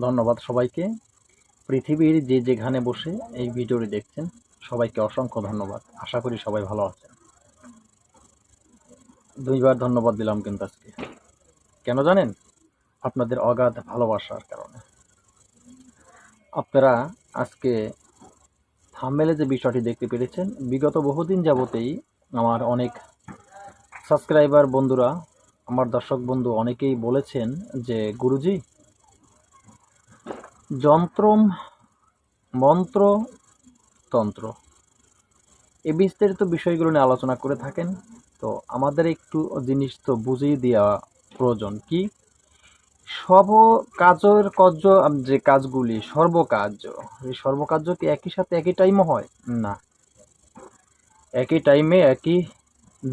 ধন্যবাদ সবাইকে। পৃথিবীর যে যেখানে বসে এই ভিডিওটি দেখছেন, সবাইকে অসংখ্য ধন্যবাদ। আশা করি সবাই ভালো আছেন। দুইবার ধন্যবাদ দিলাম কিন্তু আজকে। কেন জানেন? আপনাদের অগাধ ভালোবাসার কারণে। আপনারা আজকে থাম্বেলে যে বিষয়টি দেখতে পেরেছেন, বিগত বহুদিন যাবতেই আমার অনেক সাবস্ক্রাইবার বন্ধুরা, আমার দর্শক বন্ধু অনেকেই বলেছেন যে, গুরুজি যন্ত্রম মন্ত্র তন্ত্র। এই বিস্তারিত বিষয়গুলো নিয়ে আলোচনা করে থাকেন। তো আমাদের একটু জিনিস তো বুঝিয়ে দেওয়া প্রয়োজন কি? সব কাজের কার্য যে কাজগুলি, সর্বকার্য, এই সর্বকার্য কি একই সাথে একই টাইমে হয়? না। একই টাইমে একই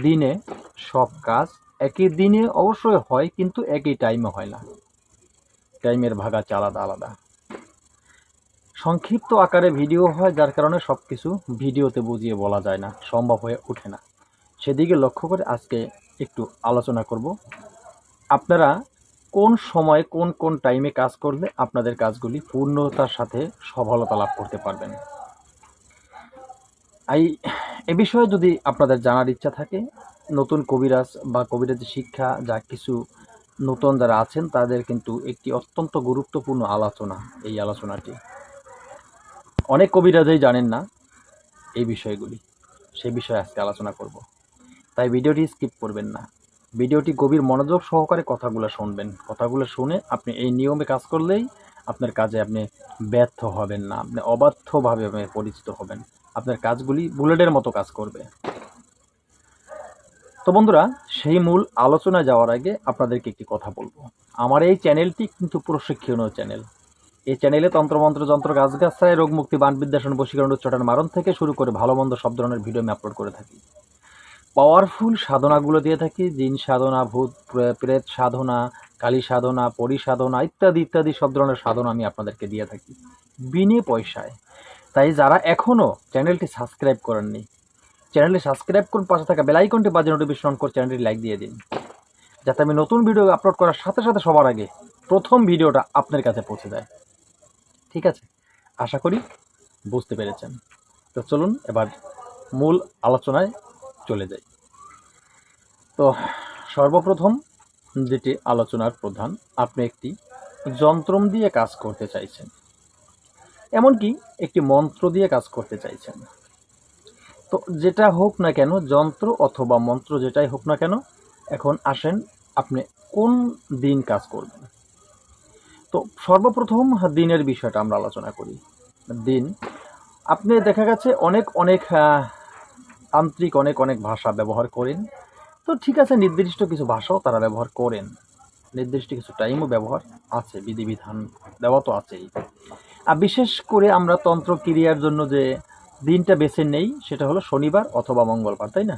দিনে সব কাজ একই দিনে অবশ্যই হয়, কিন্তু একই টাইমে হয় না। টাইমের ভাগাচ্ছে আলাদা আলাদা। সংক্ষিপ্ত আকারে ভিডিও হয়, যার কারণে সব কিছু ভিডিওতে বুঝিয়ে বলা যায় না, সম্ভব হয়ে ওঠে না। সেদিকে লক্ষ্য করে আজকে একটু আলোচনা করব। আপনারা কোন সময়, কোন কোন টাইমে কাজ করলে আপনাদের কাজগুলি পূর্ণতার সাথে সফলতা লাভ করতে পারবেন? এই এ বিষয়ে যদি আপনাদের জানার ইচ্ছা থাকে, নতুন কবিরাজ বা কবিরাজ শিক্ষা, যা কিছু নতুন যারা আছেন, তাদের কিন্তু একটি অত্যন্ত গুরুত্বপূর্ণ আলোচনা, এই আলোচনাটি। অনেক কবিরাজই জানেন না এই বিষয়গুলি। সেই বিষয়ে আজকে আলোচনা করব। তাই ভিডিওটি স্কিপ করবেন না। ভিডিওটি গভীর মনোযোগ সহকারে কথাগুলো শুনবেন। কথাগুলো শুনে আপনি এই নিয়মে কাজ করলেই আপনার কাজে আপনি ব্যর্থ হবেন না। আপনি অবাধ্যভাবে পরিচিত হবেন। আপনার কাজগুলি বুলেটের মতো কাজ করবে। তো বন্ধুরা, সেই মূল আলোচনায় যাওয়ার আগে আপনাদেরকে একটি কথা বলব। আমার এই চ্যানেলটি কিন্তু প্রশিক্ষণীয় চ্যানেল। এই চ্যানেলে তন্ত্রমন্ত্র, যন্ত্র গাছ গাছায় রোগ মুক্তি বান বিদ্যাসন বশীকরণ উচ্চাটন মারণ থেকে শুরু করে ভালো মন্দ সব ধরনের ভিডিও আমি আপলোড করে থাকি। পাওয়ারফুল সাধনাগুলো দিয়ে থাকি, জিন সাধনা, ভূত প্রেত সাধনা, কালী সাধনা, পরি সাধনা, ইত্যাদি ইত্যাদি সব ধরনের সাধনা আমি আপনাদেরকে দিয়ে থাকি, বিনে পয়সায়। তাই যারা এখনও চ্যানেলটি সাবস্ক্রাইব করেননি চ্যানেলটি সাবস্ক্রাইব করুন, পাশে থাকা বেলাইকনটি বাজে নোটিফিকেশন করে চ্যানেলটি লাইক দিয়ে দিন। যাতে আমি নতুন ভিডিও আপলোড করার সাথে সাথে সবার আগে প্রথম ভিডিওটা আপনার কাছে পৌঁছে যায়। ঠিক আছে? আশা করি বুঝতে পেরেছেন। তো চলুন, এবার মূল আলোচনায় চলে যাই। তো সর্বপ্রথম যেটি আলোচনার প্রধান, আপনি একটি যন্ত্রম দিয়ে কাজ করতে চাইছেন। এমনকি একটি মন্ত্র দিয়ে কাজ করতে চাইছেন। তো যেটা হোক না কেন, যন্ত্র অথবা মন্ত্র যেটাই হোক না কেন, এখন আসেন আপনি কোন দিন কাজ করবেন? তো সর্বপ্রথম দিনের বিষয়টা আমরা আলোচনা করি। দিন, আপনি দেখা গেছে অনেক অনেক তান্ত্রিক, অনেক অনেক ভাষা ব্যবহার করেন। তো ঠিক আছে, নির্দিষ্ট কিছু ভাষাও তারা ব্যবহার করেন। নির্দিষ্ট কিছু টাইমও ব্যবহার আছে, বিধিবিধান দেওয়া তো আছেই। আর বিশেষ করে আমরা তন্ত্র ক্রিয়ার জন্য যে দিনটা বেছে নেই, সেটা হলো শনিবার অথবা মঙ্গলবার, তাই না?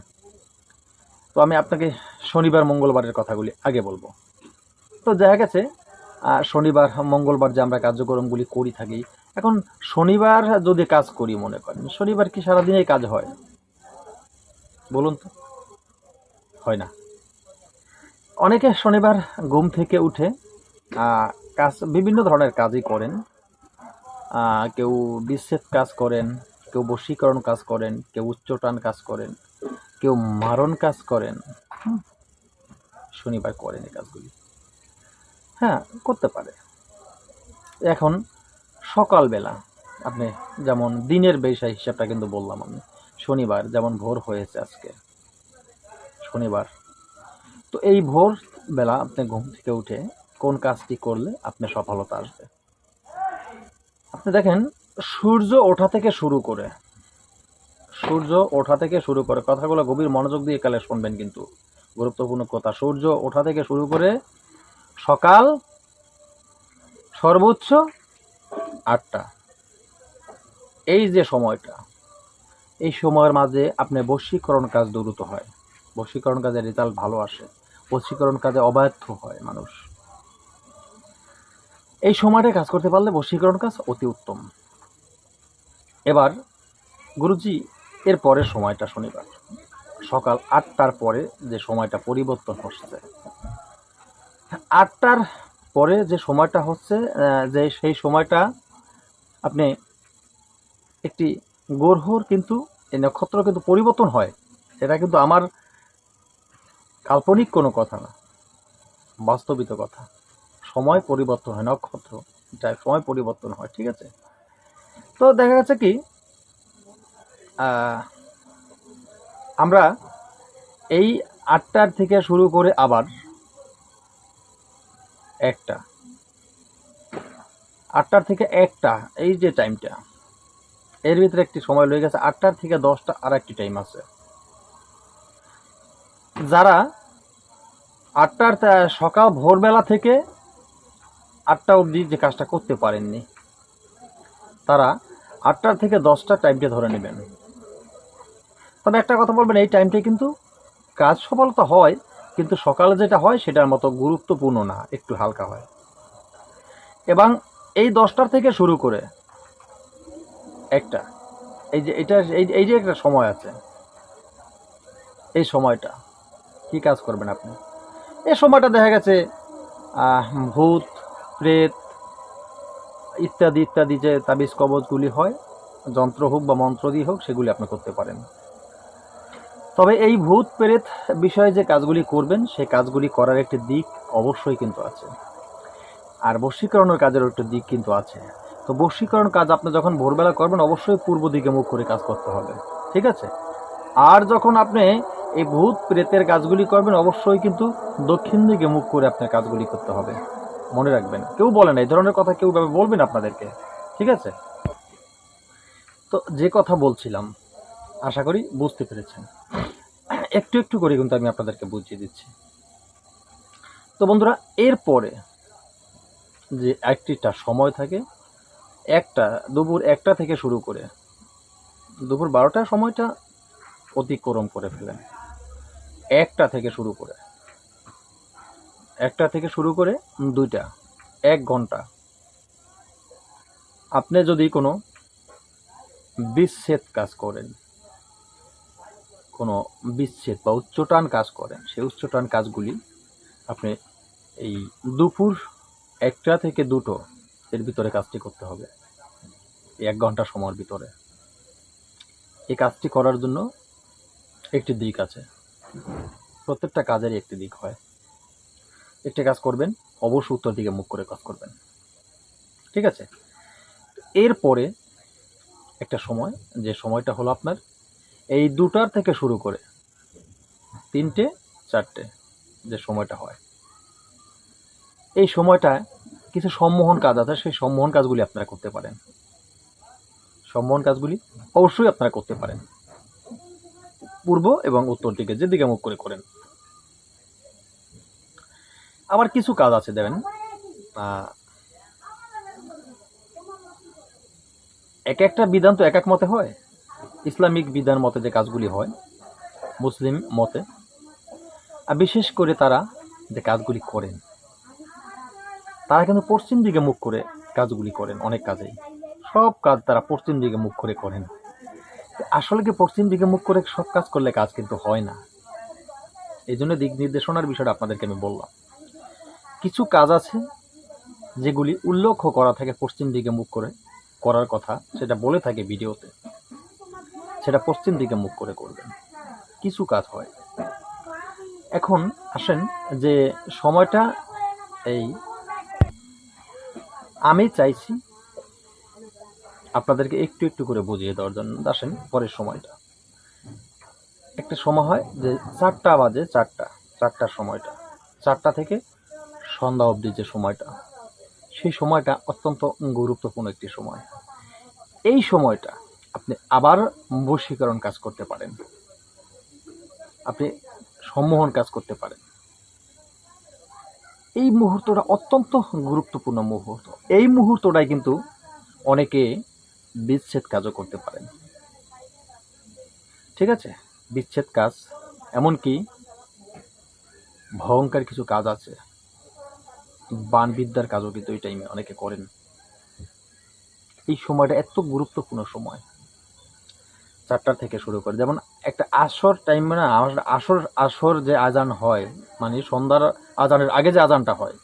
তো আমি আপনাকে শনিবার, মঙ্গলবারের কথাগুলি আগে বলব। তো দেখা গেছে শনিবার, মঙ্গলবার যে আমরা কার্যক্রমগুলি করি থাকি, এখন শনিবার যদি কাজ করি মনে করেন, শনিবার কি সারাদিনেই কাজ হয়? বলুন তো। হয় না। অনেকে শনিবার ঘুম থেকে উঠে কাজ, বিভিন্ন ধরনের কাজই করেন। কেউ বিচ্ছেদ কাজ করেন, কেউ বশীকরণ কাজ করেন, কেউ উচ্চটান কাজ করেন, কেউ মারণ কাজ করেন। শনিবার করেন এই কাজগুলি। হ্যাঁ করতে পারে। এখন সকালবেলা আপনি যেমন দিনের বেশা হিসাবটা কিন্তু বললাম আমি, শনিবার যেমন ভোর হয়েছে আজকে, শনিবার। তো এই ভোর বেলা আপনি ঘুম থেকে উঠে কোন কাজটি করলে আপনি সফলতা আসবে? আপনি দেখেন, সূর্য ওঠা থেকে শুরু করে, সূর্য ওঠা থেকে শুরু করে, কথাগুলো গভীর মনোযোগ দিয়ে কালে শুনবেন কিন্তু। গুরুত্বপূর্ণ কথা, সূর্য ওঠা থেকে শুরু করে সকাল, সর্বোচ্চ আটটা। এই যে সময়টা, এই সময়ের মাঝে আপনি বশীকরণ কাজ দ্রুত হয়। বশীকরণ কাজে রেজাল্ট ভালো আসে। বশীকরণ কাজে অবাধ্য হয় মানুষ। এই সময়টা কাজ করতে পারলে বশীকরণ কাজ অতি উত্তম। এবার গুরুজি, এর পরের সময়টা শনিবার। সকাল আটটার পরে যে সময়টা পরিবর্তন হচ্ছে আটটার পরে যে সময়টা হচ্ছে যে সেই সময়টা আপনি একটি গ্রহর কিন্তু, এই নক্ষত্র কিন্তু পরিবর্তন হয়। এটা কিন্তু আমার কাল্পনিক কোনো কথা না, বাস্তবিত কথা। সময় পরিবর্তন হয়, নক্ষত্র। এটা সময় পরিবর্তন হয়, ঠিক আছে? তো দেখা যাচ্ছে কি আমরা এই আটটার থেকে শুরু করে আবার একটা। আটটার থেকে একটা, এই যে টাইমটা এর ভিতরে একটি সময় রয়ে গেছে, আটটার থেকে দশটা আর একটি টাইম আছে। যারা আটটার সকাল ভোরবেলা থেকে আটটা অবধি যে কাজটা করতে পারেননি, তারা আটটার থেকে দশটা টাইমটা ধরে নেবেন। তবে একটা কথা বলবেন, এই টাইমটা কিন্তু কাজ সফলতা হয় কিন্তু সকালে যেটা হয়, সেটার মতো গুরুত্বপূর্ণ না, একটু হালকা হয়। এবং এই দশটার থেকে শুরু করে একটা, এই যে এটা, এই যে একটা সময় আছে, এই সময়টা, কি কাজ করবেন আপনি? এই সময়টা দেখা গেছে ভূত, প্রেত, ইত্যাদি ইত্যাদি যে তাবিজ কবজগুলি হয়, যন্ত্র হোক বা মন্ত্র দিয়ে হোক, সেগুলি আপনি করতে পারেন। তবে এই ভূত প্রেত বিষয়ে যে কাজগুলি করবেন সেই কাজগুলি করার একটি দিক অবশ্যই কিন্তু আছে। আর বশীকরণের কাজের একটা দিক কিন্তু আছে। তো বশীকরণ কাজ আপনি যখন ভোরবেলা করবেন, অবশ্যই পূর্ব দিকে মুখ করে কাজ করতে হবে। ঠিক আছে? আর যখন আপনি এই ভূত প্রেতের কাজগুলি করবেন, অবশ্যই কিন্তু দক্ষিণ দিকে মুখ করে আপনার কাজগুলি করতে হবে। মনে রাখবেন। কেউ বলে না, এই ধরনের কথা কেউ বলবেন আপনাদেরকে। ঠিক আছে? তো যে কথা বলছিলাম, আশা করি বুঝতে পেরেছেন। একটু একটু করে কিন্তু আমি আপনাদেরকে বুঝিয়ে দিচ্ছি। তো বন্ধুরা, এরপরে যে একটিটা সময় থাকে, একটা, দুপুর একটা থেকে শুরু করে দুপুর বারোটার সময়টা অতিক্রম করে ফেলেন। একটা থেকে শুরু করে। একটা থেকে শুরু করে দুইটা, এক ঘণ্টা। আপনি যদি কোনো বিচ্ছেদ কাজ করেন কোনো বিচ্ছেদ বা উচ্চটান কাজ করেন। সেই উচ্চটান কাজগুলি আপনি এই দুপুর একটা থেকে দুটো এর ভিতরে কাজটি করতে হবে। এক ঘণ্টা সময়ের ভিতরে। এই কাজটি করার জন্য একটি দিক আছে। প্রত্যেকটা কাজেরই একটি দিক হয়। একটি কাজ করবেন, অবশ্যই উত্তর দিকে মুখ করে কাজ করবেন। ঠিক আছে? এরপরে একটা সময়, যে সময়টা হলো আপনার এই দুটার থেকে শুরু করে তিনটে, চারটে যে সময়টা হয়। এই সময়টায় কিছু সম্মোহন কাজ আছে, সেই সম্মোহন কাজগুলি আপনারা করতে পারেন। সম্মোহন কাজগুলি অবশ্যই আপনারা করতে পারেন। পূর্ব এবং উত্তর দিকে যেদিকে মুখ করে করেন। আবার কিছু কাজ আছে, দেখেন এক একটা বিধান তো এক এক মতে হয়। ইসলামিক বিধান মতে যে কাজগুলি হয়, মুসলিম মতে, আর বিশেষ করে তারা যে কাজগুলি করেন, তারা কিন্তু পশ্চিম দিকে মুখ করে কাজগুলি করেন অনেক কাজেই। সব কাজ তারা পশ্চিম দিকে মুখ করে করেন। আসলে কি পশ্চিম দিকে মুখ করে সব কাজ করলে কাজ কিন্তু হয় না? এই জন্য দিক নির্দেশনার বিষয়টা আপনাদেরকে আমি বললাম। কিছু কাজ আছে যেগুলি উল্লেখ করা থাকে পশ্চিম দিকে মুখ করে করার কথা, সেটা বলে থাকে ভিডিওতে। সেটা পশ্চিম দিকে মুখ করে করবেন। কিছু কাজ হয়। এখন আসেন যে সময়টা এই আমি চাইছি আপনাদেরকে একটু একটু করে বুঝিয়ে দেওয়ার জন্য। আসেন পরের সময়টা। একটা সময় হয় যে চারটা বাজে চারটা, চারটার সময়টা। চারটা থেকে সন্ধ্যা অবধি যে সময়টা, সেই সময়টা অত্যন্ত গুরুত্বপূর্ণ একটি সময়। এই সময়টা আপনি আবার বশীকরণ কাজ করতে পারেন। আপনি সম্মোহন কাজ করতে পারেন। এই মুহূর্তটা অত্যন্ত গুরুত্বপূর্ণ মুহূর্ত। এই মুহূর্তটাই কিন্তু অনেকে বিচ্ছেদ কাজও করতে পারেন। ঠিক আছে? বিচ্ছেদ কাজ, এমনকি ভয়ঙ্কর কিছু কাজ আছে। বানবিদ্যার কাজও কিন্তু এই টাইমে অনেকে করেন। এই সময়টা এত গুরুত্বপূর্ণ সময়। চারটা থেকে শুরু করে। যেমন একটা আসর টাইম না আসর আসর যে আজান হয় মানে সন্ধ্যার আজানের আগে যে আজানটা হয়,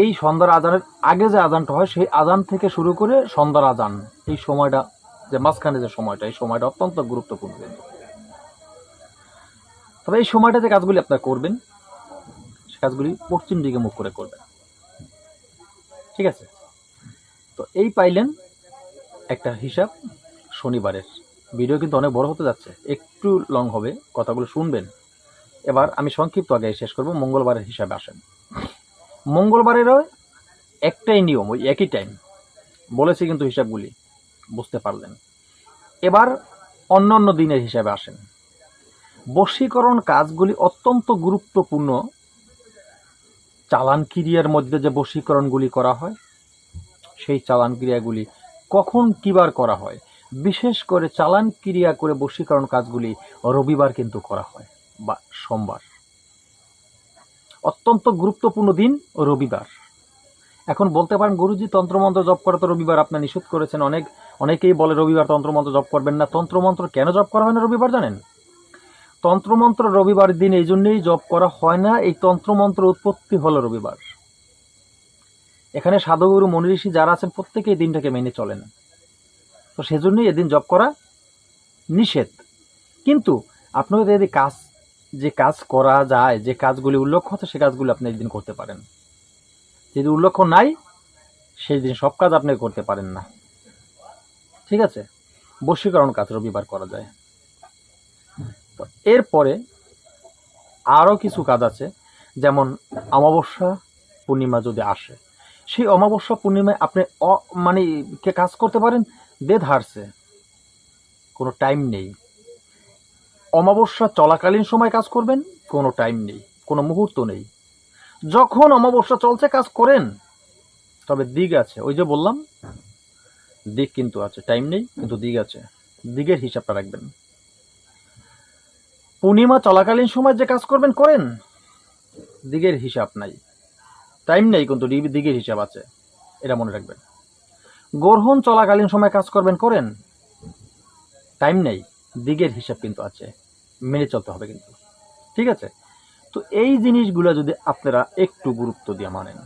এই সন্ধ্যার আজানের আগে যে আজানটা হয়, সেই আজান থেকে শুরু করে সন্ধ্যার আজান, এই সময়টা, যে মাঝখানে যে সময়টা, এই সময়টা অত্যন্ত গুরুত্বপূর্ণ কিন্তু। তবে এই সময়টা যে কাজগুলি আপনারা করবেন, সে কাজগুলি পশ্চিম দিকে মুখ করে করবেন। ঠিক আছে? তো এই পাইলেন একটা হিসাব শনিবারের। ভিডিও কিন্তু অনেক বড় হতে যাচ্ছে। একটু লং হবে, কথাগুলো শুনবেন। এবার আমি সংক্ষিপ্ত আগে শেষ করব, মঙ্গলবারের হিসাবে আসেন। মঙ্গলবারেরও একটাই নিয়ম, ওই একই টাইম বলেছি কিন্তু হিসাবগুলি, বুঝতে পারলেন। এবার অন্য অন্য দিনের হিসাবে আসেন। বশীকরণ কাজগুলি অত্যন্ত গুরুত্বপূর্ণ। চালান ক্রিয়ার মধ্যে যে বশীকরণগুলি করা হয়, সেই চালান ক্রিয়াগুলি কখন কিবার করা হয় বিশেষ করে চালান ক্রিয়া করে বশীকরণ কাজগুলি রবিবার কিন্তু করা হয়, বা সোমবার। অত্যন্ত গুরুত্বপূর্ণ দিন রবিবার। এখন বলতে পারেন, গুরুজি তন্ত্রমন্ত্র জপ করা তো রবিবার আপনার নিষেধ করেছেন, অনেক, অনেকেই বলে রবিবার তন্ত্রমন্ত্র জপ করবেন না। তন্ত্রমন্ত্র কেন জপ করা হয় না রবিবার, জানেন? তন্ত্রমন্ত্র রবিবার দিন এই জন্যই জপ করা হয় না, এই তন্ত্রমন্ত্র উৎপত্তি হলো রবিবার। এখানে সাধুগুরু মনি ঋষি যারা আছেন, প্রত্যেকেই দিনটাকে মেনে চলেন। তো সেজন্যই এদিন জব করা নিষেধ। কিন্তু আপনাকে যদি কাজ, যে কাজ করা যায়, যে কাজগুলি উল্লেখ্য হচ্ছে সে কাজগুলি আপনি একদিন করতে পারেন। যদি উল্লেখ্য নাই, সেই দিন সব কাজ আপনি করতে পারেন না। ঠিক আছে? বশীকরণ কাজ রবিবার করা যায়। তো এরপরে আরও কিছু কাজ আছে, যেমন অমাবস্যা পূর্ণিমা যদি আসে, সেই অমাবস্যা পূর্ণিমায় আপনি মানে কে কাজ করতে পারেন? দে ধারছে কোনো টাইম নেই। অমাবস্যা চলাকালীন সময় কাজ করবেন, কোনো টাইম নেই, কোনো মুহূর্ত নেই। যখন অমাবস্যা চলছে, কাজ করেন। তবে দিক আছে। ওই যে বললাম, দিক কিন্তু আছে। টাইম নেই, কিন্তু দিক আছে। দিকের হিসাবটা রাখবেন। পূর্ণিমা চলাকালীন সময় যে কাজ করবেন, করেন। দিকের হিসাব নাই। টাইম নেই, কিন্তু দিকের হিসাব আছে। এটা মনে রাখবেন। গ্রহণ চলাকালীন সময় কাজ করবেন, করেন। টাইম নেই। দিগের হিসাব কিন্তু আছে। মেনে চলতে হবে কিন্তু। ঠিক আছে? তো এই জিনিসগুলো যদি আপনারা একটু গুরুত্ব দিয়ে মানেন।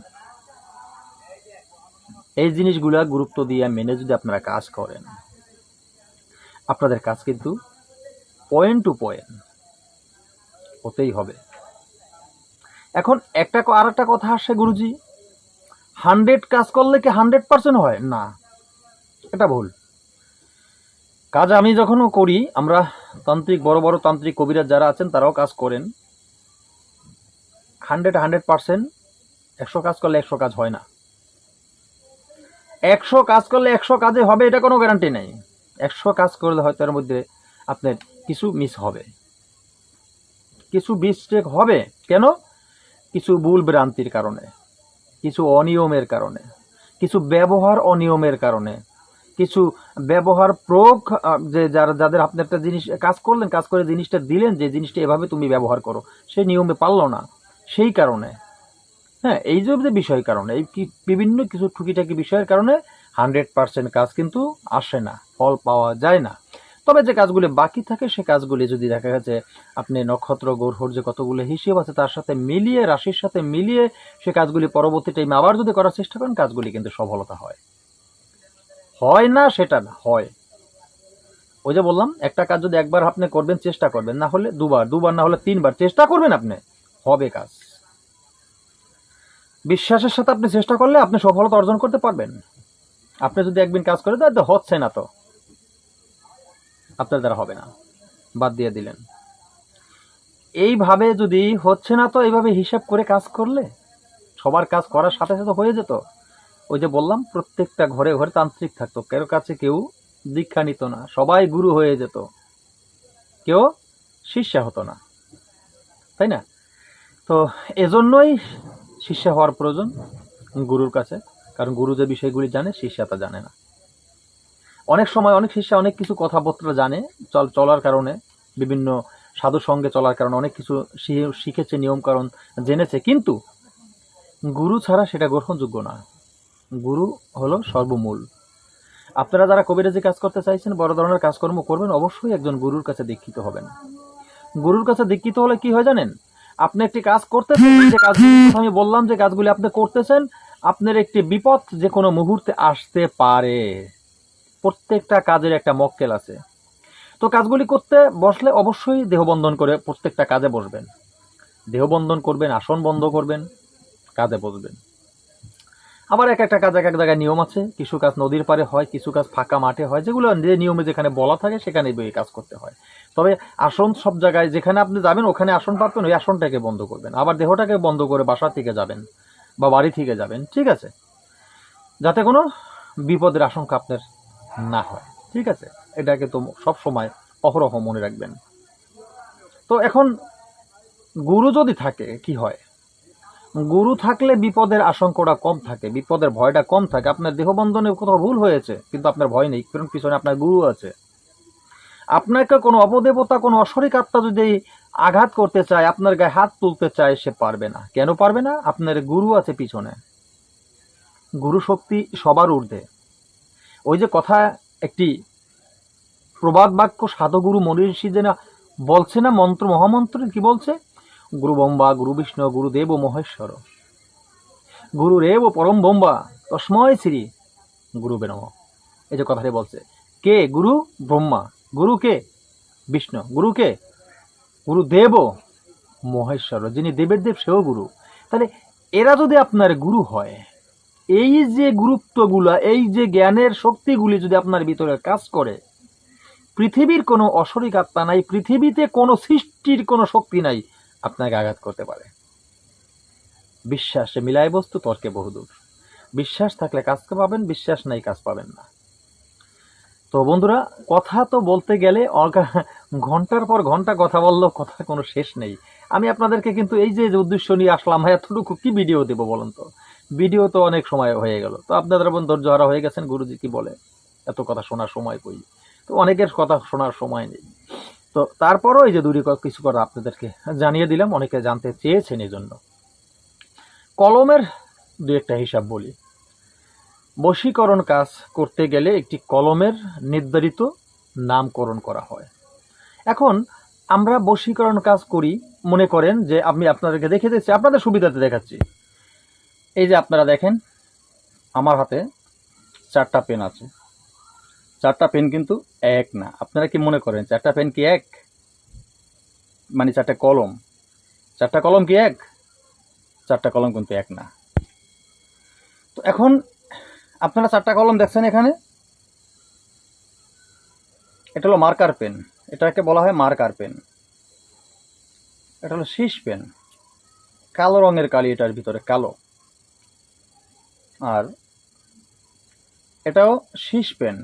এই জিনিসগুলা গুরুত্ব দিয়ে মেনে যদি আপনারা কাজ করেন, আপনাদের কাজ কিন্তু পয়েন্ট টু পয়েন্ট হতেই হবে। এখন একটা আর একটা কথা আসে গুরুজি। হান্ড্রেড কাজ করলে কি হান্ড্রেড পার্সেন্ট হয়? না। এটা ভুল। কাজ আমি যখনও করি, আমরা তান্ত্রিক, বড় বড় তান্ত্রিক কবিরাজ যারা আছেন, তারাও কাজ করেন। হান্ড্রেড হান্ড্রেড পার্সেন্ট একশো কাজ করলে একশো কাজ হয় না। একশো কাজ করলে একশো কাজে হবে, এটা কোনো গ্যারান্টি নেই। একশো কাজ করলে হয়তো এর মধ্যে আপনার কিছু মিস হবে। কিছু মিস্টেক হবে। কেন? কিছু ভুল ভ্রান্তির কারণে। কিছু অনিয়মের কারণে, কিছু ব্যবহার অনিয়মের কারণে, কিছু ব্যবহার প্রয়োগ যে যারা, যাদের আপনি একটা জিনিস কাজ করলেন, কাজ করে জিনিসটা দিলেন, যে জিনিসটা এভাবে তুমি ব্যবহার করো, সে নিয়মে পারল না। সেই কারণে হ্যাঁ এই যে বিষয় কারণে, এই কি, বিভিন্ন কিছু টুকিটাকি বিষয়ের কারণে হান্ড্রেড পার্সেন্ট কাজ কিন্তু আসে না, ফল পাওয়া যায় না। তবে যে কাজগুলি বাকি থাকে, সে কাজগুলি যদি দেখা গেছে আপনি নক্ষত্র গ্রহর যে কতগুলো হিসেব আছে তার সাথে মিলিয়ে, রাশির সাথে মিলিয়ে সে কাজগুলি পরবর্তী টাইমে আবার যদি করার চেষ্টা করেন, কাজগুলি কিন্তু সফলতা হয়। হয় না, সেটা না, হয়। ওই যে বললাম, একটা কাজ যদি একবার আপনি করবেন, চেষ্টা করবেন, না হলে দুবার দুবার না হলে তিনবার, চেষ্টা করবেন আপনি, হবে কাজ। বিশ্বাসের সাথে আপনি চেষ্টা করলে আপনি সফলতা অর্জন করতে পারবেন। আপনি যদি একদিন কাজ করে দেন, তো হচ্ছে না তো। আপনার দ্বারা হবে না। বাদ দিয়ে দিলেন। এইভাবে যদি হচ্ছে না তো এইভাবে হিসাব করে কাজ করলে? সবার কাজ করার সাথে সাথে হয়ে যেত। ওই যে বললাম, প্রত্যেকটা ঘরে ঘরে তান্ত্রিক থাকতো। কারও কাছে কেউ দীক্ষা নিত না। সবাই গুরু হয়ে যেত। কেউ শিষ্যা হতো না। তাই না? তো এজন্যই শিষ্যা হওয়ার প্রয়োজন গুরুর কাছে। কারণ গুরু যে বিষয়গুলি জানে, শিষ্যা তা জানে না। অনেক সময়, অনেক শিষ্যা অনেক কিছু কথাবার্তা জানে, চল, চলার কারণে, বিভিন্ন সাধু সঙ্গে চলার কারণে অনেক কিছু শিখেছে, নিয়মকানুন জেনেছে, কিন্তু গুরু ছাড়া সেটা গ্রহণযোগ্য না। গুরু হলো সর্বমূল। আপনারা যারা কবিরাজি কাজ করতে চাইছেন, বড় ধরনের কাজকর্ম করবেন, অবশ্যই একজন গুরুর কাছে দীক্ষিত হবেন। গুরুর কাছে দীক্ষিত হলে কি হয় জানেন? আপনি একটি কাজ করতেছেন যে কাজগুলি আমি বললাম যে কাজগুলি আপনি করতেছেন, আপনার একটি বিপদ যে কোনো মুহূর্তে আসতে পারে। প্রত্যেকটা কাজের একটা মক্কেল আছে। তো কাজগুলি করতে বসলে অবশ্যই দেহবন্ধন করে প্রত্যেকটা কাজে বসবেন। দেহবন্ধন করবেন, আসন বন্ধ করবেন, কাজে বসবেন। আবার এক একটা কাজ এক এক জায়গায় নিয়ম আছে। কিছু কাজ নদীর পারে হয়, কিছু কাজ ফাঁকা মাঠে হয়। যেগুলো যে নিয়মে যেখানে বলা থাকে সেখানে এই কাজ করতে হয়। তবে আসন সব জায়গায় যেখানে আপনি যাবেন, ওখানে আসন পাবেন, ওই আসনটাকে বন্ধ করবেন। আবার দেহটাকে বন্ধ করে বাসা থেকে যাবেন বা বাড়ি থেকে যাবেন, ঠিক আছে? যাতে কোনো বিপদের আশঙ্কা আপনার না হয়। ঠিক আছে? এটাকে তো সব সময় অহরহ মনে রাখবেন। তো এখন গুরু যদি থাকে, কি হয়? গুরু থাকলে বিপদের আশঙ্কাটা কম থাকে, বিপদের ভয়টা কম থাকে। আপনার দেহবন্ধনে কোথাও ভুল হয়েছে, কিন্তু আপনার ভয় নেই, কারণ পিছনে আপনার গুরু আছে। আপনাকে কোনো অপদেবতা, কোনো অশরিক আত্মা যদি আঘাত করতে চায়, আপনার গায়ে হাত তুলতে চায়, সে পারবে না। কেন পারবে না? আপনার গুরু আছে পিছনে। গুরু শক্তি সবার ঊর্ধ্বে। ওই যে কথা একটি প্রবাদ বাক্য সাধুগুরু মনীষী যে না বলছে না মন্ত্র মহামন্ত্র, কি বলছে? গুরু ব্রহ্মা, গুরু বিষ্ণু গুরুদেব ও মহেশ্বর। গুরু রেব, পরম ব্রহ্মা তস্ময় শ্রী গুরু বেনম এই যে কথাটি বলছে। কে? গুরু ব্রহ্মা। গুরু কে? বিষ্ণু। গুরু কে? গুরুদেব মহেশ্বর। যিনি দেবের দেব, সেও গুরু। তাহলে এরা যদি আপনার গুরু হয় এই যে গুরুত্বগুলা, এই যে জ্ঞানের শক্তিগুলি যদি আপনার ভিতরে কাজ করে, পৃথিবীর কোনো অশরিক আত্মা নাই, পৃথিবীতে কোনো সৃষ্টির কোনো শক্তি নাই, আপনাকে আঘাত করতে পারে। বিশ্বাসে মিলায় বস্তু, তর্কে বহুদূর। বিশ্বাস থাকলে কাজকে পাবেন, বিশ্বাস নাই, কাজ পাবেন না। তো বন্ধুরা, কথা তো বলতে গেলে ঘণ্টার পর ঘণ্টা কথা বললেও কথা কোনো শেষ নেই। আমি আপনাদেরকে কিন্তু এই যে উদ্দেশ্য নিয়ে আসলাম, এতটুকু কি ভিডিও দেবো বলুন তো? ভিডিও তো অনেক সময় হয়ে গেল। তো আপনাদের বোন ধৈর্য হারা হয়ে গেছেন, গুরুজি কি বলে? এত কথা শোনার সময় কই? তো অনেকের কথা শোনার সময় নেই। তো তারপরও এই যে দূরে কিছু কথা আপনাদেরকে জানিয়ে দিলাম, অনেকে জানতে চেয়েছেন এই জন্য কলমের দু একটা হিসাব বলি। বশীকরণ কাজ করতে গেলে একটি কলমের নির্ধারিত নামকরণ করা হয়। এখন আমরা বশীকরণ কাজ করি, মনে করেন যে আমি আপনাদেরকে দেখে দিচ্ছি, আপনাদের সুবিধাতে দেখাচ্ছি। এই যে আপনারা দেখেন, আমার হাতে চারটা পেন আছে। চারটা পেন কিন্তু এক না। আপনারা কি মনে করেন, চারটা পেন কি এক? মানে চারটা কলম? চারটা কলম কি এক? চারটা কলম কিন্তু এক না। তো এখন আপনারা চারটা কলম দেখছেন এখানে? এটা হলো মার্কার পেন এটাকে বলা হয় মার্কার পেন এটা হলো শীষ পেন কালো রঙের কালি এটার ভিতরে, কালো। আর এটাও শীষ পেন,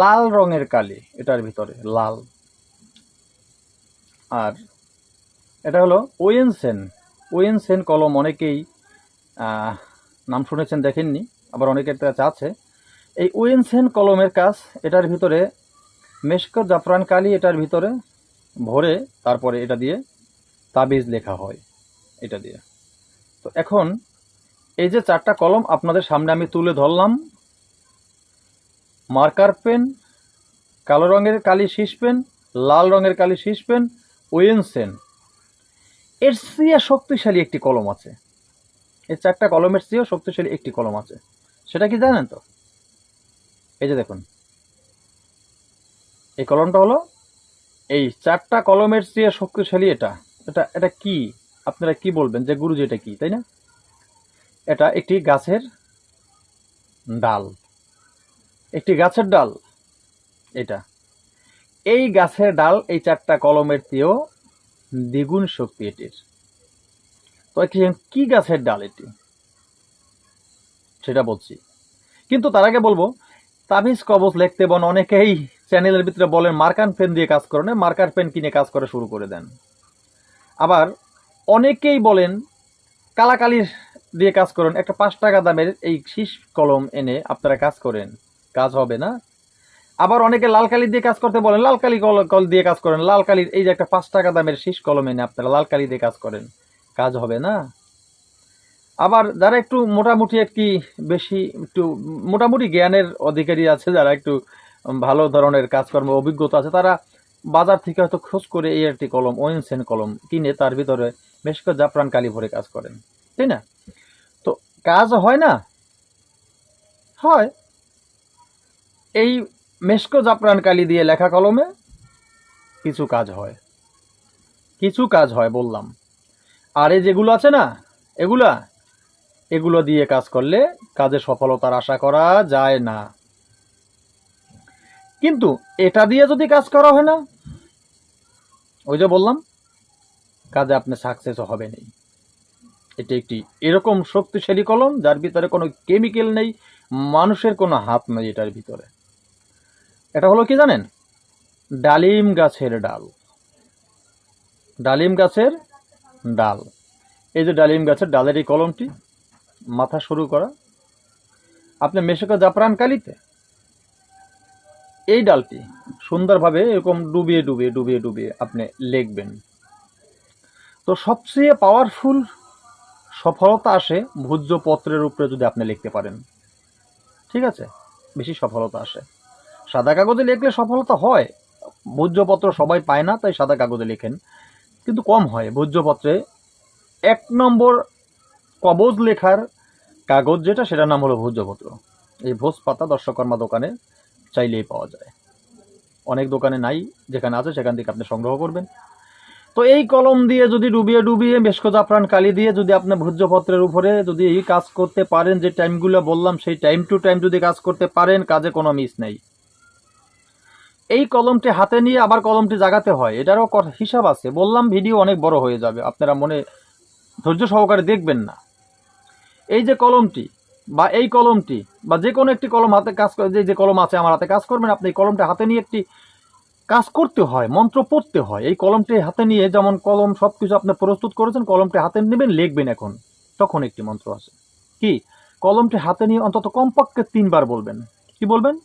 লাল রঙের কালি, এটার ভিতরে, লাল। আর এটা হলো ওয়েনসেন। ওয়েনসেন কলম অনেকেই নাম শুনেছেন, দেখেননি, আবার অনেকের কাছে আছে এই ওয়েনসেন কলমের কাজ, এটার ভিতরে মেশক জাফরান কালি এটার ভিতরে ভরে তারপরে এটা দিয়ে তাবিজ লেখা হয়, এটা দিয়ে। তো এখন এই যে চারটা কলম আপনাদের সামনে আমি তুলে ধরলাম। মার্কার পেন, কালো রঙের কালি শীষ পেন, লাল রঙের কালি শীষ পেন ওয়েনসেন এর চেয়ে শক্তিশালী একটি কলম আছে। এই চারটা কলমের চেয়েও শক্তিশালী একটি কলম আছে। সেটা কি জানেন তো? এই যে দেখুন। এই কলমটা হলো, এই চারটা কলমের চেয়ে শক্তিশালী এটা। এটা এটা কি? আপনারা কি বলবেন? যে গুরুজি এটা কি, তাই না? এটা একটি গাছের ডাল। একটি গাছের ডাল, এটা। এই গাছের ডাল এই চারটা কলমের চেয়েও দ্বিগুণ শক্তি এটির। তো কি গাছের ডাল এটি? সেটা বলছি। কিন্তু তার আগে বলব, তাবিজ, কবজ, লিখতে বন অনেকেই চ্যানেলের ভিতরে বলেন মার্কার পেন দিয়ে কাজ করে করেন মার্কার পেন কিনে কাজ করা শুরু করে দেন। আবার অনেকেই বলেন কালাকালির দিয়ে কাজ করেন। একটা পাঁচ টাকা দামের এই শীষ কলম এনে আপনারা কাজ করেন। কাজ হবে না। আবার অনেকে লাল কালি দিয়ে কাজ করতে বলেন, লাল কালি কল দিয়ে কাজ করেন। লাল কালির এই যে একটা পাঁচ টাকা দামের শীষ কলম এনে আপনারা লাল কালি দিয়ে কাজ করেন। কাজ হবে না। আবার যারা একটু মোটামুটি একটি বেশি একটু মোটামুটি জ্ঞানের অধিকারী আছে, যারা একটু ভালো ধরনের কাজকর্ম, অভিজ্ঞতা আছে, তারা বাজার থেকে হয়তো খোঁজ করে এই একটি কলম, ওয়েনসেন কলম কিনে তার ভিতরে বেশ করে জাফরান কালি ভরে কাজ করেন। তাই না? কাজ হয় না? হয়। এই মেশকো জাফরান কালি দিয়ে লেখা কলমে কিছু কাজ হয়। কিছু কাজ হয় বললাম। আর এই যেগুলো আছে না, এগুলা, এগুলো দিয়ে কাজ করলে কাজে সফলতার আশা করা যায় না। কিন্তু এটা দিয়ে যদি কাজ করা হয় না, ওই যে বললাম, কাজে আপনি সাকসেস হবে নেই এটি একটি এরকম শক্তিশালী কলম, যার ভিতরে কোনো কেমিক্যাল নেই, মানুষের কোনো হাত নেই এটার ভিতরে। এটা হলো কি জানেন? ডালিম গাছের ডাল। ডালিম গাছের ডাল। এই যে ডালিম গাছের ডালের এই কলমটি, মাথা শুরু করা। আপনি মেশকা জাফরান কালিতে এই ডালটি সুন্দরভাবে এরকম ডুবিয়ে ডুবিয়ে ডুবিয়ে ডুবিয়ে আপনি লিখবেন। তো সবচেয়ে পাওয়ারফুল সফলতা আসে ভোজ্য পত্রের উপরে যদি আপনি লিখতে পারেন। ঠিক আছে? বেশি সফলতা আসে। সাদা কাগজে লিখলে সফলতা হয়। ভোজ্যপত্র সবাই পায় না, তাই সাদা কাগজে লেখেন। কিন্তু কম হয়। ভোজ্যপত্রে এক নম্বর কবজ লেখার কাগজ যেটা, সেটার নাম হলো ভোজ্যপত্র এই ভোজ পাতা দর্শকর্মা দোকানে চাইলেই পাওয়া যায়। অনেক দোকানে নাই, যেখানে আছে সেখান থেকে আপনি সংগ্রহ করবেন। তো এই কলম দিয়ে যদি ডুবিয়ে ডুবিয়ে মেশকো জাফরান কালি দিয়ে যদি আপনি ভোজ্যপত্রের উপরে যদি এই কাজ করতে পারেন, যে টাইমগুলো বললাম, সেই টাইম টু টাইম যদি কাজ করতে পারেন, কাজে কোনো মিস নেই। এই কলমটি হাতে নিয়ে আবার কলমটি জাগাতে হয়। এটারও হিসাব আছে। বললাম, ভিডিও অনেক বড় হয়ে যাবে। আপনারা মনে ধৈর্য সহকারে দেখবেন না। এই যে কলমটি, বা এই কলমটি, বা যে কোনো একটি কলম হাতে কাজ করে যে কলম আছে, আমার হাতে কাজ করবেন, আপনি এই কলমটা হাতে নিয়ে একটি কাজ করতে হয়, মন্ত্র পড়তে হয়। এই কলমটি হাতে নিয়ে যেমন কলম সব কিছু আপনি প্রস্তুত করেছেন, কলমটি হাতে নেবেন, লিখবেন এখন। তখন একটি মন্ত্র আছে কি? কলমটি হাতে নিয়ে অন্তত কমপক্ষে তিনবার বলবেন। কি বলবেন?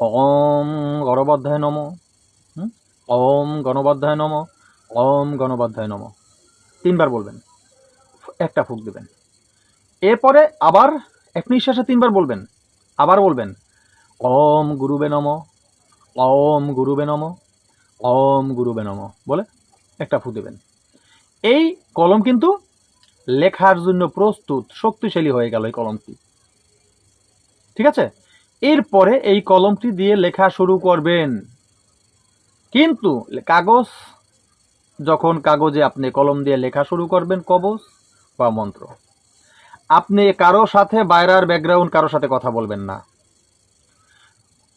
অম গণবাধ্যায় নম। অম গণবাধ্যায় নম। ওম গণবাধ্যায় নম। তিনবার বলবেন। একটা ফুক দেবেন। এরপরে আবার এক নিঃশ্বাসে তিনবার বলবেন। আবার বলবেন। অম গুরুবে নম। ওম গুরুবে নম, ওম গুরুবে নম, বলে একটা ফু দেবেন। এই কলম কিন্তু লেখার জন্য প্রস্তুত, শক্তিশালী হয়ে গেল এই কলমটি। ঠিক আছে? এরপরে এই কলমটি দিয়ে লেখা শুরু করবেন। কিন্তু কাগজ, যখন কাগজে আপনি কলম দিয়ে লেখা শুরু করবেন, কবজ বা মন্ত্র। আপনি কারও সাথে বাইরার ব্যাকগ্রাউন্ড কারও সাথে কথা বলবেন না।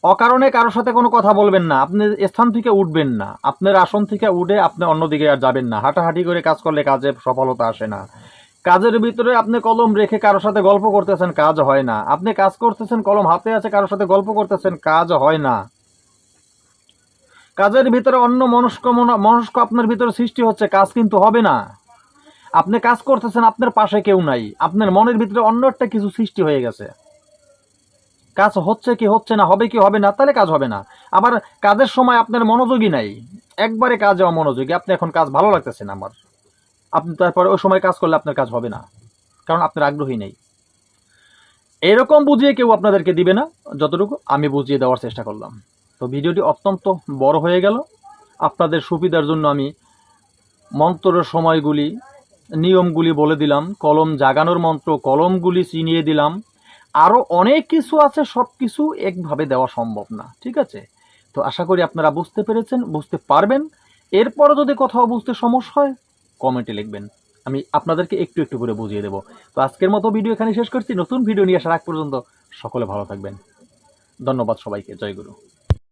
অকারণে কারোর সাথে কোনো কথা বলবেন না। আপনি স্থান থেকে উঠবেন না। আপনার আসন থেকে উঠে আপনি অন্যদিকে আর যাবেন না। হাঁটাহাঁটি করে কাজ করলে কাজে সফলতা আসে না। কাজের ভিতরে আপনি কলম রেখে কারোর সাথে গল্প করতেছেন, কাজ হয় না। আপনি কাজ করতেছেন, কলম হাতে আছে, কারোর সাথে গল্প করতেছেন, কাজ হয় না। কাজের ভিতরে অন্য মনস্ক মন- মনস্ক আপনার ভিতরে সৃষ্টি হচ্ছে, কাজ কিন্তু হবে না। আপনি কাজ করতেছেন, আপনার পাশে কেউ নাই। আপনার মনের ভিতরে অন্য একটা কিছু সৃষ্টি হয়ে গেছে। কাজ হচ্ছে কি হচ্ছে না, হবে কি হবে না, তাহলে কাজ হবে না। আবার কাজের সময় আপনার মনোযোগী নাই। একবারে কাজ কাজে অমনোযোগী আপনি এখন কাজ ভালো লাগতেছে না আমার। আপনি তারপরে ওই সময় কাজ করলে আপনার কাজ হবে না। কারণ আপনার আগ্রহী নেই। এরকম বুঝিয়ে কেউ আপনাদেরকে দিবে না, যতটুকু আমি বুঝিয়ে দেওয়ার চেষ্টা করলাম। তো ভিডিওটি অত্যন্ত বড় হয়ে গেল। আপনাদের সুবিধার জন্য আমি মন্ত্রের সময়গুলি, নিয়মগুলি বলে দিলাম, কলম জাগানোর মন্ত্র, কলমগুলি চিনিয়ে দিলাম। আরও অনেক কিছু আছে সব কিছু একভাবে দেওয়া সম্ভব না, ঠিক আছে? তো আশা করি আপনারা বুঝতে পেরেছেন, বুঝতে পারবেন। এরপরও যদি কোথাও বুঝতে সমস্যা হয়, কমেন্টে লিখবেন। আমি আপনাদেরকে একটু একটু করে বুঝিয়ে দেবো। তো আজকের মতো ভিডিও এখানে শেষ করছি। নতুন ভিডিও নিয়ে আসার আগ পর্যন্ত সকলে ভালো থাকবেন। ধন্যবাদ সবাইকে। জয় গুরু।